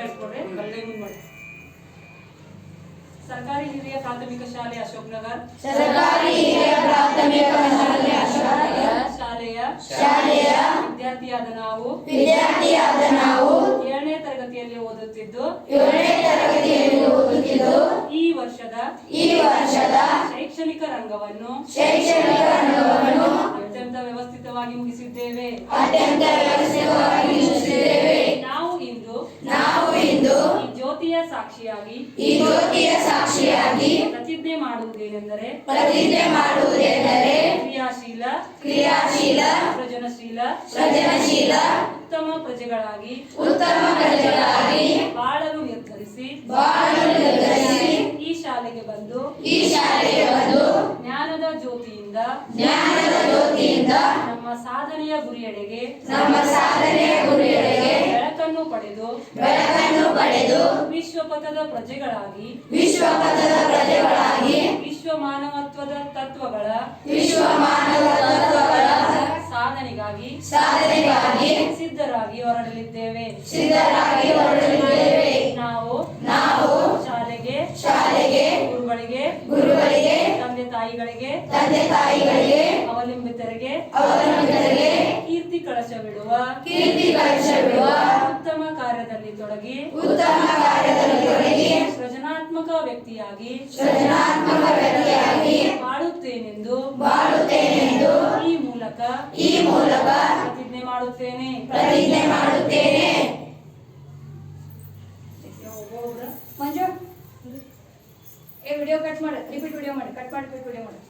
ಇಟ್ಕೊಡ್ರಿ ಮಾಡಿ ಸರ್ಕಾರಿ ಹಿರಿಯ ಪ್ರಾಥಮಿಕ ಶಾಲೆ ಅಶೋಕ್ನಗರ್ ಸರ್ಕಾರಿ ಹಿರಿಯ ಪ್ರಾಥಮಿಕ ಶಾಲೆ ಅಶೋಕನಗರ ಶಾಲೆಯ ಶಾಲೆಯ ವಿದ್ಯಾರ್ಥಿಯಾದ ನಾವು ವಿದ್ಯಾರ್ಥಿಯಾದ ನಾವು ಏಳನೇ ತರಗತಿಯಲ್ಲಿ ಓದುತ್ತಿದ್ದು ಏಳನೇ ತರಗತಿಯಲ್ಲಿ ಓದುತ್ತಿದ್ದು ಈ ವರ್ಷದ ಈ ವರ್ಷದ ಶೈಕ್ಷಣಿಕ ರಂಗವನ್ನು ಶೈಕ್ಷಣಿಕ ರಂಗವನ್ನು ಅತ್ಯಂತ ವ್ಯವಸ್ಥಿತವಾಗಿ ಮುಗಿಸಿದ್ದೇವೆ. ಅತ್ಯಂತ ವ್ಯವಸ್ಥಿತವಾಗಿ ಜ್ಯೋತಿಯ ಸಾಕ್ಷಿಯಾಗಿ ಈ ಜ್ಯೋತಿಯ ಸಾಕ್ಷಿಯಾಗಿ ಪ್ರತಿಜ್ಞೆ ಮಾಡುವುದೇನೆಂದರೆ ಪ್ರತಿಜ್ಞೆ ಮಾಡುವುದೇನೆಂದರೆ ಕ್ರಿಯಾಶೀಲ ಕ್ರಿಯಾಶೀಲ ಸೃಜನಶೀಲ ಸೃಜನಶೀಲ ಉತ್ತಮ ಪ್ರಜೆಗಳಾಗಿ ಉತ್ತಮ ಪ್ರಜೆಗಳಾಗಿ ಬಾಳಲು ನಿರ್ಧರಿಸಿ ಬಾಳಲು ನಿರ್ಧರಿಸಿ ಈ ಶಾಲೆಗೆ ಬಂದು ಈ ಶಾಲೆಗೆ ಬಂದು ಜ್ಞಾನದ ಜ್ಯೋತಿಯಿಂದ ಜ್ಞಾನದ ಜ್ಯೋತಿಯಿಂದ ನಮ್ಮ ಸಾಧನೆಯ ಗುರಿಯೆಡೆಗೆ ನಮ್ಮ ಸಾಧನೆಯ ಗುರಿಯೆಡೆಗೆ ಬೆಳಕನ್ನು ಪಡೆದು ಬೆಳಕನ್ನು ಪಡೆದು ವಿಶ್ವಪಥದ ಪ್ರಜೆಗಳಾಗಿ ವಿಶ್ವಪಥದ ಪ್ರಜೆಗಳಾಗಿ ವಿಶ್ವ ಮಾನವತ್ವದ ತತ್ವಗಳ ವಿಶ್ವ ಮಾನವ ತತ್ವಗಳ ಸಾಧನೆಗಾಗಿ ಸಾಧನೆಗಾಗಿ ಸಿದ್ಧರಾಗಿ ಹೊರಡಲಿದ್ದೇವೆ. ಸಿದ್ಧರಾಗಿ ಹೊರಡಲಿದ್ದೇವೆ. ನಾವು ನಾವು ಶಾಲೆಗೆ ಶಾಲೆಗೆ ಗುರುಗಳಿಗೆ ಗುರುಗಳಿಗೆ ತಂದೆ ತಾಯಿಗಳಿಗೆ ತಂದೆ ತಾಯಿಗಳಿಗೆ ಅವಲಂಬಿತರಿಗೆ ಅವಲಂಬಿತರಿಗೆ ಕೀರ್ತಿ ಕಳಶವಿಡುವ ಕೀರ್ತಿ ಕಳಶವಿಡುವ ಉತ್ತಮ ಕಾರ್ಯದಲ್ಲಿ ತೊಡಗಿ ಉತ್ತಮ ಕಾರ್ಯದಲ್ಲಿ ತೊಡಗಿ ಸೃಜನಾತ್ಮಕ ವ್ಯಕ್ತಿಯಾಗಿ ಸೃಜನಾತ್ಮಕ ವ್ಯಕ್ತಿಯಾಗಿ ಬಾಳುತ್ತೇನೆಂದು ಬಾಳುತ್ತೇನೆಂದು ಈ ಮೂಲಕ ಈ ಮೂಲಕ ಪ್ರತಿಜ್ಞೆ ಮಾಡುತ್ತೇನೆ. ಪ್ರತಿಜ್ಞೆ ಮಾಡುತ್ತೇನೆ. ಮಂಜು ಏ ವಿಡಿಯೋ ಕಟ್ ಮಾಡು. ರಿಪೀಟ್ ವಿಡಿಯೋ ಮಾಡಿ. ಕಟ್ ಮಾಡಿ ರಿಪೀಟ್ ವಿಡಿಯೋ ಮಾಡು.